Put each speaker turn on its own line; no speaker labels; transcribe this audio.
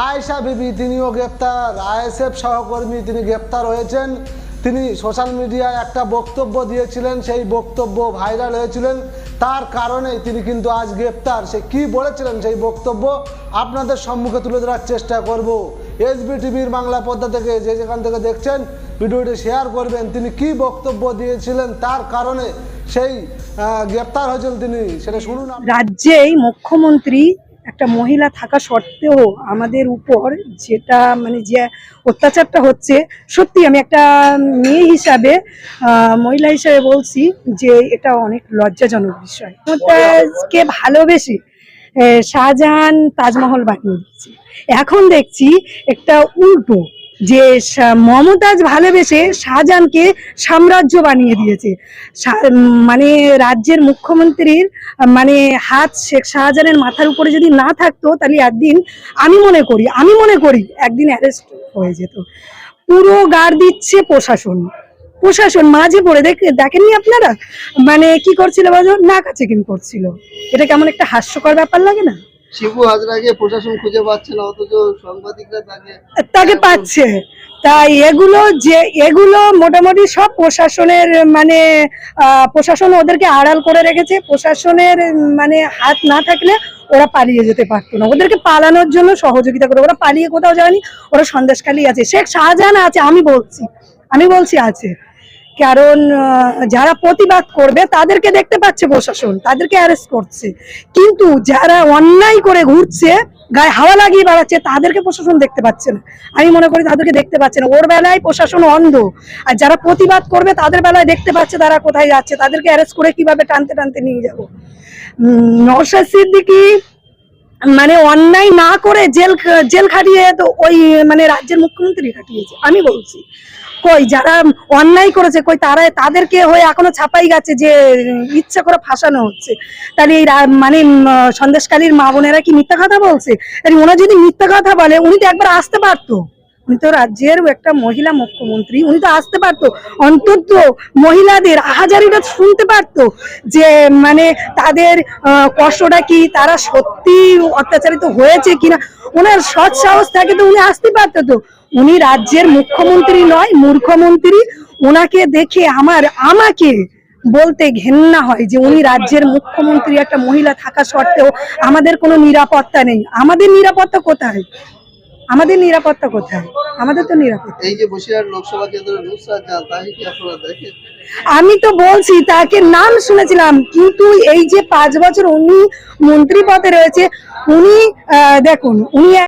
আয়েশা বিবি, তিনিও গ্রেপ্তার। আইএসএফ সহকর্মী তিনি গ্রেপ্তার হয়েছেন। তিনি সোশ্যাল মিডিয়ায় একটা বক্তব্য দিয়েছিলেন, সেই বক্তব্য ভাইরাল হয়েছিলেন। তার কারণেই তিনি কিন্তু আজ গ্রেপ্তার। সে কি বলেছিলেন সেই বক্তব্য আপনাদের সম্মুখে তুলে ধরার চেষ্টা করব। এসবি টিভির বাংলা পদ্মা থেকে যে যেখান থেকে দেখছেন, ভিডিওটি শেয়ার করবেন। তিনি কি বক্তব্য দিয়েছিলেন, তার কারণে সেই গ্রেপ্তার হয়েছেন তিনি। সেটা শুনুন।
রাজ্যেই মুখ্যমন্ত্রী একটা মহিলা থাকা সত্ত্বেও আমাদের উপর যেটা মানে যে অত্যাচারটা হচ্ছে, সত্যি আমি একটা মেয়ে হিসাবে মহিলা হিসাবে বলছি যে এটা অনেক লজ্জাজনক বিষয়। মমতাজকে ভালোবেসে শাহজাহান তাজমহল বানিয়ে দিচ্ছে এখন দেখছি একটা উল্টো যে মমতাজ ভালোবেসে শাহজাহানকে সাম্রাজ্য বানিয়ে দিয়েছে। মানে রাজ্যের মুখ্যমন্ত্রীর মানে হাত শেখ শাহজাহানের মাথার উপরে যদি না থাকতো, তাহলে একদিন আমি মনে করি, আমি মনে করি একদিন অ্যারেস্ট হয়ে যেত। পুরো গার দিচ্ছে প্রশাসন। প্রশাসন মাঝে পড়ে দেখ, দেখেননি আপনারা? মানে কি করছিল বলো? না কাছে কিন করছিল। এটা কেমন একটা হাস্যকর ব্যাপার লাগে না?
শিবু হাজরাকে প্রশাসন খুঁজে পাচ্ছে তাকে
পাচ্ছে। তাই এগুলো যে এগুলো মোটামুটি সব প্রশাসনের মানে প্রশাসন ওদেরকে আড়াল করে রেখেছে। প্রশাসনের মানে হাত না থাকলে ওরা পালিয়ে যেতে পারতো না। ওদেরকে পালানোর জন্য সহযোগিতা করে ওরা পালিয়ে কোথাও যায়নি, ওরা সন্দেশখালী আছে। শেখ শাহজাহান আছে, আমি বলছি। আমি বলছি আছে। কারণ যারা প্রতিবাদ করবে, তাদেরকে দেখতে পাচ্ছে প্রশাসন, তাদেরকে অ্যারেস্ট করছে। কিন্তু যারা অন্যায় করে ঘুরছে, গায়ে হাওয়া লাগিয়ে বেড়াচ্ছে, তাদেরকে প্রশাসন দেখতে পাচ্ছে না। আমি মনে করি তাদেরকে দেখতে পাচ্ছে না। ওর বেলায় প্রশাসন অন্ধ। আর যারা প্রতিবাদ করবে, তাদের বেলায় দেখতে পাচ্ছে তারা কোথায় যাচ্ছে। তাদেরকে অ্যারেস্ট করে কীভাবে টানতে টানতে নিয়ে যাব। নওশাদ সিদ্দিকি মানে অন্যায় না করে জেল জেল খাটিয়ে তো ওই মানে রাজ্যের মুখ্যমন্ত্রী খাটিয়েছে। আমি বলছি কই, যারা অন্যায় করেছে, কই, তারা, তাদেরকে হয়ে এখনও ছাপাই গেছে যে ইচ্ছা করে ফাঁসানো হচ্ছে। তাহলে এই মানে সন্দেশকালীর মা বোনেরা কি মিথ্যা কথা বলছে? তাহলে ওনা যদি মিথ্যা কথা বলে, উনি তো একবার আসতে পারতো। উনি তো রাজ্যের একটা মহিলা মুখ্যমন্ত্রী, উনি তো আসতে পারতো। অন্তত মহিলাদের আহাজারিটা শুনতে পারতো যে মানে তাদের কষ্টটা কি, তারা সত্যি অত্যাচারিত হয়েছে কিনা। ওনার সৎ সাহস থাকে তো উনি আসতে পারতো তো। উনি রাজ্যের মুখ্যমন্ত্রী নয়, মূর্খমন্ত্রী। ওনাকে দেখে আমার, আমাকে বলতে ঘেন্না হয় যে উনি রাজ্যের মুখ্যমন্ত্রী, একটা মহিলা থাকা সত্ত্বেও আমাদের কোনো নিরাপত্তা নেই। আমাদের নিরাপত্তা কোথায়? আমাদের নিরাপত্তা কোথায়? আমাদের তো নিরাপত্তা।
এই যে বসিরহাট লোকসভা কেন্দ্র নুসরাত জাহান কি আপনারা দেখেন?
আমি তো বলছি তাকে নাম শুনেছিলাম কিন্তু এই যে পাঁচ বছর উনি মন্ত্রী পদে রয়েছে উনি আহ, দেখুন উনি